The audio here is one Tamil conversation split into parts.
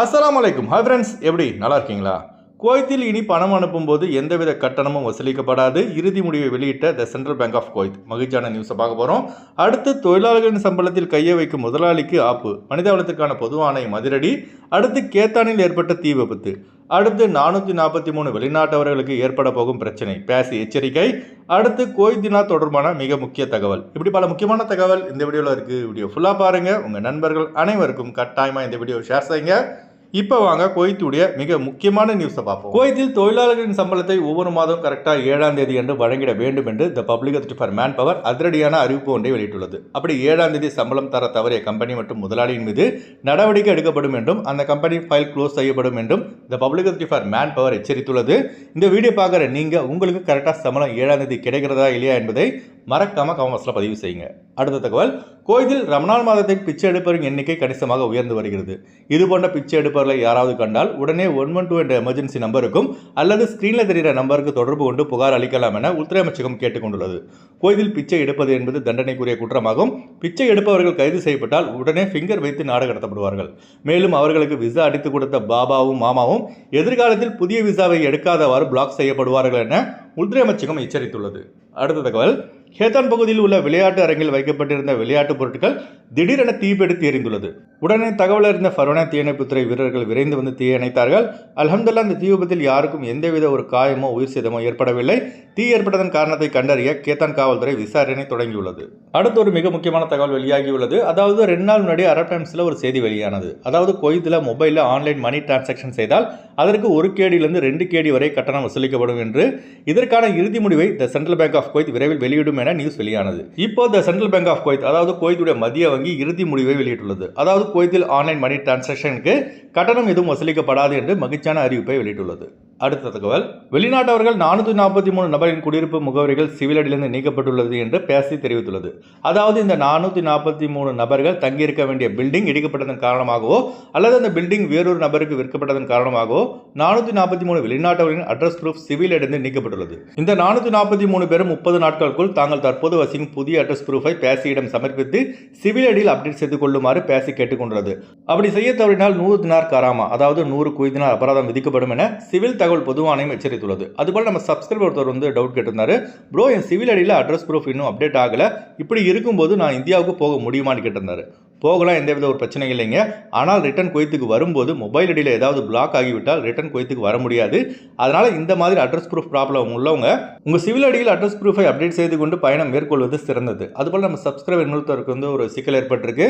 அஸ்லாம் அலைக்கும் ஹாய் ஃப்ரெண்ட்ஸ் எப்படி? நல்லா இருக்கீங்களா? குவைத்தில் இனி பணம் அனுப்பும்போது எந்தவித கட்டணமும் வசூலிக்கப்படாது. இறுதி முடிவை வெளியிட்ட the central bank of Kuwait. மகிழ்ச்சியான நியூஸை பார்க்க போகிறோம் அடுத்து தொழிலாளர்களின் சம்பளத்தில் கையை வைக்கும் முதலாளிக்கு ஆப்பு. மனிதவளத்திற்கான பொது ஆணையம் அதிரடி அடுத்து கேத்தானில் ஏற்பட்ட தீ விபத்து. அடுத்து நானூற்றி நாற்பத்தி மூணு வெளிநாட்டவர்களுக்கு ஏற்பட போகும் பிரச்சனை. பேசி எச்சரிக்கை. அடுத்து கோய் தினா தொடர்பான மிக முக்கிய தகவல். இப்படி பல முக்கியமான தகவல் இந்த வீடியோவில் இருக்குது வீடியோ ஃபுல்லாக பாருங்கள் உங்கள் நண்பர்கள் அனைவருக்கும் கட்டாயமாக இந்த வீடியோ ஷேர் செய்யுங்க. இப்போ வாங்க கோயத்துடைய மிக முக்கியமான நியூஸை பார்ப்போம். கோயத்தில் தொழிலாளர்களின் சம்பளத்தை ஒவ்வொரு மாதம் கரெக்டாக ஏழாம் தேதி என்று வழங்கிட வேண்டும் என்று the public authority for manpower அதிரடியான அறிவிப்பு ஒன்றை வெளியிட்டுள்ளது. அப்படி ஏழாம் தேதி சம்பளம் தர தவறிய கம்பெனி மற்றும் முதலாளியின் மீது நடவடிக்கை எடுக்கப்படும் என்றும் அந்த கம்பெனி ஃபைல் க்ளோஸ் செய்யப்படும் என்றும் the public authority for manpower எச்சரித்துள்ளது. இந்த வீடியோ பார்க்குற நீங்கள் உங்களுக்கு கரெக்டாக சம்பளம் ஏழாம் தேதி கிடைக்கிறதா இல்லையா என்பதை மறக்காம கமெண்ட்ஸில் பதிவு செய்யுங்க. அடுத்த தகவல் கோயிலில் ரமணான் மாதத்தில் பிச்சை எடுப்பவரின் எண்ணிக்கை கணிசமாக உயர்ந்து வருகிறது. இது போன்ற பிச்சை எடுப்பவர்களை யாராவது கண்டால் உடனே ஒன் ஒன் டூ என்ற எமர்ஜென்சி நம்பருக்கும் அல்லது ஸ்கிரீனில் தெரிகிற நம்பருக்கு தொடர்பு கொண்டு புகார் அளிக்கலாம் என உள்துறை அமைச்சகம் கேட்டுக்கொண்டுள்ளது. கோயிலில் பிச்சை எடுப்பது என்பது தண்டனைக்குரிய குற்றமாகும். பிச்சை எடுப்பவர்கள் கைது செய்யப்பட்டால் உடனே ஃபிங்கர் வைத்து நாடு கடத்தப்படுவார்கள். மேலும் அவர்களுக்கு விசா அடித்து கொடுத்த பாபாவும் மாமாவும் எதிர்காலத்தில் புதிய விசாவை எடுக்காதவாறு பிளாக் செய்யப்படுவார்கள் என உள்துறை அமைச்சகம் எச்சரித்துள்ளது. அடுத்த தகவல் ஹேதான் பகுதியில் உள்ள விளையாட்டு அரங்கில் வைக்கப்பட்டிருந்த விளையாட்டுப் பொருட்கள் திடீரென தீப்பிடித்து எரிந்துள்ளது. உடனே தகவல் அறிந்த ஃபரோனா தீயணைப்புத்துறை வீரர்கள் விரைந்து வந்து தீயணைத்தார்கள் அலமதுல்லா அந்த இந்த தீ விபத்தில் யாருக்கும் எந்தவித ஒரு காயமோ உயிர் சேதமோ ஏற்படவில்லை. தீ ஏற்பட்டதன் காரணத்தை கண்டறிய கேத்தான் காவல்துறை விசாரணை தொடங்கியுள்ளது. அடுத்து ஒரு மிக முக்கியமான தகவல் வெளியாகியுள்ளது. அதாவது ரெண்டு நாள் முன்னாடி அரப் டைம்ஸில் ஒரு செய்தி வெளியானது. அதாவது கொய்தில் மொபைலில் ஆன்லைன் மணி டிரான்சாக்ஷன் செய்தால் அதற்கு ஒரு கேடியிலிருந்து ரெண்டு கேடி வரை கட்டணம் வசூலிக்கப்படும் என்று இதற்கான இறுதி முடிவை the central bank of Kuwait விரைவில் வெளியிடும் என நியூஸ் வெளியானது. இப்போ the central bank of Kuwait அதாவது கொய்துடைய மத்திய வங்கி இறுதி முடிவை வெளியிட்டுள்ளது. அதாவது குவைத்தில் ஆன்லைன் மணி டிரான்சாக்ஷனுக்கு கட்டணம் எதுவும் வசூலிக்கப்படாது என்று மகிழ்ச்சியான அறிவிப்பை வெளியிட்டுள்ளது. அடுத்த தகவல். வெளிநாட்டவர்கள் நானூற்றி நாற்பத்தி மூணு நபரின் குடியிருப்பு முகவரிகள் சிவில் அடியிலிருந்து நீக்கப்பட்டுள்ளது என்று பேசி தெரிவித்துள்ளது. அதாவது இந்த நானூற்றி நாற்பத்தி மூணு நபர்கள் தங்கியிருக்க வேண்டிய பில்டிங் இடிக்கப்பட்டதன் காரணமாகவோ அல்லது அந்த பில்டிங் வேறொரு நபருக்கு விற்கப்பட்டதன் காரணமாகவோ நானூற்றி நாற்பத்தி மூணு வெளிநாட்டவர்களின் அட்ரஸ் ப்ரூஃப் சிவிலடிலிருந்து நீக்கப்பட்டுள்ளது. இந்த நானூற்றி நாற்பத்தி மூணு பேரும் முப்பது நாட்களுக்குள் தாங்கள் தற்போது வசிக்கும் புதிய அட்ரஸ் ப்ரூஃபை பேசியிடம் சமர்ப்பித்து சிவில் அடியில் அப்டேட் செய்து கொள்ளுமாறு பேசி கேட்டுக்கொண்டுள்ளது. அப்படி செய்ய தவறினால் நூறு தினார் காராமா அதாவது நூறு குய்தினார் அபராதம் விதிக்கப்படும் என சிவில் தகவல் பொது ஆணையம் எச்சரித்துள்ளது. அதுபோல் நம்ம சப்ஸ்கிரைபர் ஒருத்தர் வந்து டவுட் கேட்டிருந்தாரு. ப்ரோ என் சிவில் அடியில் அட்ரஸ் ப்ரூஃப் இன்னும் அப்டேட் ஆகலை. இப்படி இருக்கும்போது நான் இந்தியாவுக்கு போக முடியுமான்னு கேட்டிருந்தாரு. போகலாம் எந்தவித ஒரு பிரச்சனையும் இல்லைங்க. ஆனால் ரிட்டன் குவைத்துக்கு வரும்போது மொபைல் அடியில் ஏதாவது பிளாக் ஆகிவிட்டால் ரிட்டன் குவைத்துக்கு வர முடியாது. அதனால் இந்த மாதிரி அட்ரஸ் ப்ரூஃப் ப்ராப்ளம் உள்ளவங்க உங்கள் சிவில் அடியில் அட்ரஸ் ப்ரூஃபை அப்டேட் செய்து கொண்டு பயணம் மேற்கொள்வது சிறந்தது. அதுபோல் நம்ம சப்ஸ்கிரைபர் இன்னொருத்தருக்கு வந்து ஒரு சிக்கல் ஏற்பட்டிருக்கு.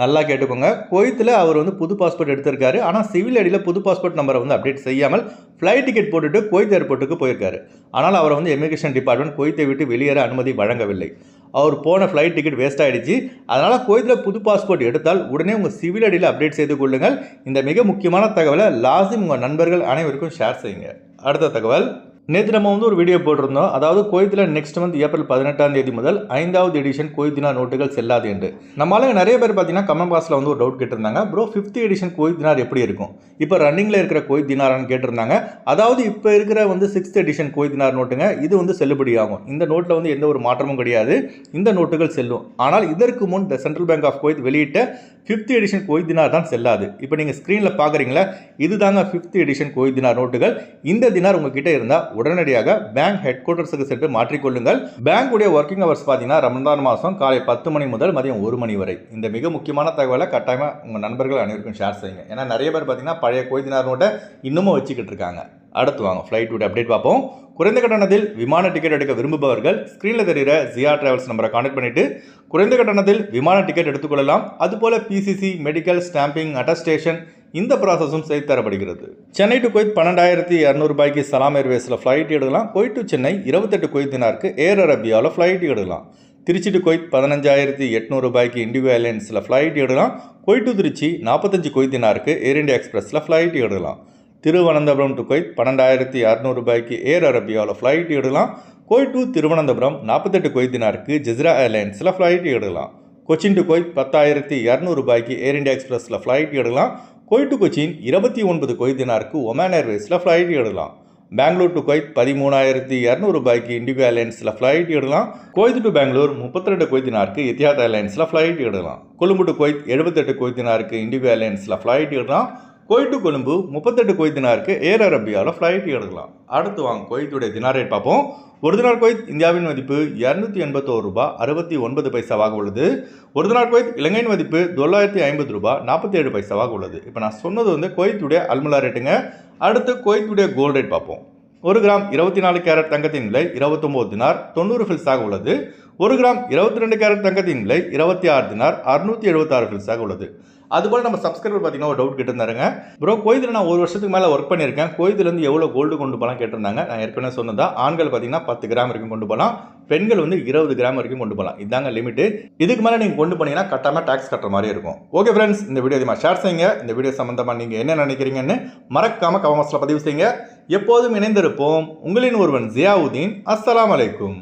நல்லா கேட்டுக்கோங்க. குவைத்தில் அவர் வந்து புது பாஸ்போர்ட் எடுத்திருக்காரு. ஆனால் சிவில் அடியில் புது பாஸ்போர்ட் நம்பரை வந்து அப்டேட் செய்யாமல் ஃப்ளைட் டிக்கெட் போட்டுட்டு குவைத் ஏர்போர்ட்டுக்கு போயிருக்காரு. ஆனால் அவரை வந்து இமிகிரேஷன் டிபார்ட்மெண்ட் குவைத்தை விட்டு வெளியேற அனுமதி வழங்கவில்லை. அவர் போன ஃப்ளைட் டிக்கெட் வேஸ்ட் ஆகிடுச்சு அதனால் கோயத்தில் புது பாஸ்போர்ட் எடுத்தால் உடனே உங்கள் சிவில் அடியில் அப்டேட் செய்து கொள்ளுங்கள். இந்த மிக முக்கியமான தகவலை லாசிம் உங்கள் நண்பர்கள் அனைவருக்கும் ஷேர் செய்யுங்க. அடுத்த தகவல். நேற்று நம்ம வந்து ஒரு வீடியோ போட்டிருந்தோம். அதாவது கோயத்தில் நெக்ஸ்ட் மந்த் ஏப்ரல் பதினெட்டாம் தேதி முதல் ஐந்தாவது எடிஷன் கோய்தினா நோட்டுகள் செல்லாது என்று. நம்மளால நிறைய பேர் பார்த்தீங்கன்னா கமெண்ட் பாக்ஸில் வந்து ஒரு டவுட் கேட்டிருந்தாங்க. ப்ரோ ஃபிஃப்த் எடிஷன் கோய்தினார் எப்படி இருக்கும்? இப்போ ரன்னிங்கில் இருக்கிற கோய்தினாரான்னு கேட்டிருந்தாங்க. அதாவது இப்போ இருக்கிற வந்து சிக்ஸ்த் எடிஷன் கோய்தினார் நோட்டுங்க இது வந்து செல்லுபடியாகும். இந்த நோட்டில் வந்து எந்த ஒரு மாற்றமும் கிடையாது. இந்த நோட்டுகள் செல்லும். ஆனால் இதற்கு முன் the central bank of Kuwait வெளியிட்ட ஃபிஃப்த் எடிஷன் கோய்தினார் தான் செல்லாது. இப்போ நீங்கள் ஸ்க்ரீனில் பார்க்குறீங்களா இது தாங்க ஃபிஃப்த் எடிஷன் கோய்தினார் நோட்டுகள். இந்த தினார் உங்ககிட்ட இருந்தால் உடனடியாக பேங்க் ஹெட் குவார்டர்ஸுக்கு சென்று மாற்றிக்கொள்ளுங்கள் பேங்க்குடைய ஒர்க்கிங் ஹவர்ஸ் பார்த்தீங்கன்னா ரமதான் மாதம் காலை பத்து மணி முதல் மதியம் ஒரு மணி வரை. இந்த மிக முக்கியமான தகவலை கட்டாயமாக உங்கள் நண்பர்கள் அனைவருக்கும் ஷேர் செய்யுங்க. ஏன்னா நிறைய பேர் பார்த்தீங்கன்னா பழைய கோய்தினார் நோட்டை இன்னமும் வச்சுக்கிட்டு இருக்காங்க. அடுத்து வாங்க ஃப்ளைட் உடைய அப்டேட் பார்ப்போம். குறைந்த கட்டணத்தில் விமான டிக்கெட் எடுக்க விரும்புபவர்கள் ஸ்க்ரீனில் தெரிகிற ஜியா டிராவல்ஸ் நம்பரை கான்டாக்ட் பண்ணிவிட்டு குறைந்த கட்டணத்தில் விமான டிக்கெட் எடுத்துக்கொள்ளலாம் அதுபோல் பிசிசி மெடிக்கல் ஸ்டாம்பிங் அட்டஸ்டேஷன் இந்த ப்ராசஸும் செய்து தரப்படுகிறது. சென்னை டு குவைத் பன்னெண்டாயிரத்தி இரநூறுபாய்க்கு சலாம் ஏர்வேஸில் ஃப்ளைட் எடுக்கலாம். குவைத் டு சென்னை இருபத்தெட்டு குவைத் தினாருக்கு ஏர் அரபியாவில் ஃப்ளைட் எடுக்கலாம். திருச்சி டு குவைத் பதினஞ்சாயிரத்தி எட்நூறு ரூபாய்க்கு இண்டிகோ ஏர்லைன்ஸில் ஃப்ளைட் எடுக்கலாம். குவைட் டு திருச்சி நாற்பத்தஞ்சு குவைத் தினாருக்கு ஏர் இண்டியா எக்ஸ்பிரஸில் ஃப்ளைட் எடுக்கலாம். திருவனந்தபுரம் டு குவைத் பன்னெண்டாயிரத்தி இரநூறுபாய்க்கு ஏர் அரபியாவில் ஃப்ளைட் எடுக்கலாம். கோய் டு திருவனந்தபுரம் நாற்பத்தெட்டு குவைத் ஜிஸ்ரா ஜெஸ்ரா ஏர்லைன்ஸில் ஃப்ளைட் எடுக்கலாம். கொச்சின் டு குவைத் பத்தாயிரத்தி இரநூறுபாய்க்கு ஏர் இண்டியா எக்ஸ்பிரஸில் ஃப்ளைட் எடுக்கலாம். கோய் டு கொச்சின் இருபத்தி ஒன்பது கொய்தினாருக்கு ஒமேன் ஒமான் ஏர்வேஸில் ஃப்ளைட் எடுக்கலாம். பெங்களூர் டு கொய்த் பதிமூணாயிரத்தி இரநூறு ரூபாய்க்கு இண்டிகோ ஏர்லைன்ஸில் ஃப்ளைட் எடுக்கலாம். குவைத் டு பெங்களூர் முப்பத்தி ரெண்டு கொய்தினாருக்கு எத்தியாத் ஏர்லைன்ஸில் ஃப்ளைட் எடுக்கலாம். கொழும்பு டு கொய்த் எழுபத்தெட்டு கொய்தினாருக்கு இண்டிகோ ஏர்லைன்ஸில் ஃப்ளைட் எடுக்கலாம். கோய் டு கொழும்பு முப்பத்தெட்டு கோய் தினாருக்கு ஏர் அரபியாவில் ஃப்ளைட் எடுக்கலாம். அடுத்து வாங்க கோயத்துடைய தினார் ரேட் பார்ப்போம். ஒரு தினார் கோயத் இந்தியாவின் மதிப்பு இரநூத்தி எண்பத்தோரு ரூபாய் அறுபத்தி ஒன்பது பைசாவாக உள்ளது. ஒரு தினார் கோயத் இலங்கையின் மதிப்பு தொள்ளாயிரத்தி ஐம்பது ரூபாய் நாற்பத்தி ஏழு பைசாவாக உள்ளது. இப்போ நான் சொன்னது வந்து கோயத்துடைய அல்முலா ரேட்டுங்க அடுத்து கோயத்துடைய கோல்ட் ரேட் பார்ப்போம். ஒரு கிராம் இருபத்தி நாலு கேரட் தங்கத்தின் விலை இருபத்தொம்போது தினார் தொண்ணூறு ஃபில்ஸாக உள்ளது. ஒரு கிராம் இருபத்தி ரெண்டு கேரட் தங்கத்தின் விலை இருபத்தி ஆறு தினார் அறுநூத்தி எழுபத்தாறு ஃபில்ஸாக உள்ளது. அதுபோல் நம்ம சப்ஸ்கிரைபர் பார்த்தீங்கன்னா ஒரு டவுட் கேட்டிருந்தாருங்க. ப்ரோ கோயத்தில் நான் ஒரு வருஷத்துக்கு மேலே ஒர்க் பண்ணியிருக்கேன். கோயத்துலேருந்து எவ்வளோ கோல்டு கொண்டு போகலாம் கேட்டிருந்தாங்க. நான் ஏற்கனவே சொன்னதா ஆண்கள் பார்த்தீங்கன்னா பத்து கிராம் வரைக்கும் கொண்டு போகலாம் பெண்கள் வந்து இருபது கிராம் வரைக்கும் கொண்டு போகலாம் இதாங்க லிமிட்டு இதுக்கு மேலே நீங்கள் கொண்டு போனீங்கன்னா கட்டாமல் டேக்ஸ் கட்டுற மாதிரி இருக்கும். ஓகே ஃப்ரெண்ட்ஸ் இந்த வீடியோ அதிகமாக ஷேர் செய்யுங்க. இந்த வீடியோ சம்மந்தமாக நீங்கள் என்ன நினைக்கிறீங்கன்னு மறக்காமல் கமெண்ட்ஸில் பதிவு செய்யுங்க. எப்போதும் இணைந்திருப்போம். உங்களின் ஒருவன் ஜியாவுதீன். அஸ்லாம் அலைக்கும்.